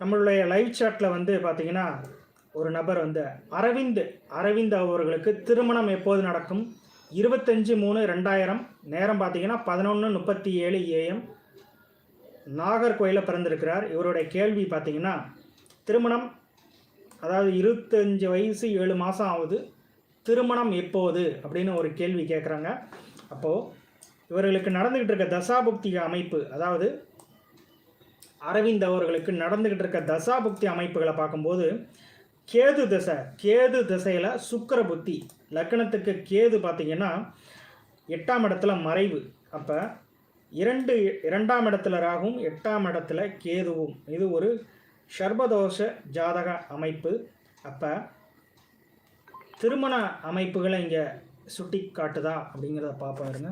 நம்மளுடைய லைவ் சாட்டில் வந்து பார்த்தீங்கன்னா ஒரு நபர் வந்து அரவிந்த் அரவிந்த் அவர்களுக்கு திருமணம் எப்போது நடக்கும்? இருபத்தஞ்சி மூணு ரெண்டாயிரம். நேரம் பார்த்தீங்கன்னா பதினொன்று முப்பத்தி ஏழு ஏஎம் நாகர்கோயிலில் பிறந்திருக்கிறார். இவருடைய கேள்வி பார்த்தீங்கன்னா திருமணம் அதாவது இருபத்தஞ்சு வயசு ஏழு மாதம் ஆகுது. திருமணம் எப்போது? அப்படின்னு ஒரு கேள்வி கேட்குறாங்க அப்போது இவர்களுக்கு நடந்துக்கிட்டு இருக்க தசாபுக்தி அமைப்பு அதாவது அரவிந்த் அவர்களுக்கு நடந்துக்கிட்டு இருக்க தசாபுக்தி அமைப்புகளை பார்க்கும்போது கேது தசை கேது திசையில் சுக்கர புத்தி. லக்கணத்துக்கு கேது பார்த்திங்கன்னா எட்டாம் இடத்துல மறைவு. அப்போ இரண்டு இரண்டாம் இடத்துல ராகும் எட்டாம் இடத்துல கேதுவும். இது ஒரு சர்பதோஷ ஜாதக அமைப்பு. அப்போ திருமண அமைப்புகளை இங்கே சுட்டி காட்டுதா அப்படிங்கிறத பார்ப்பாருங்க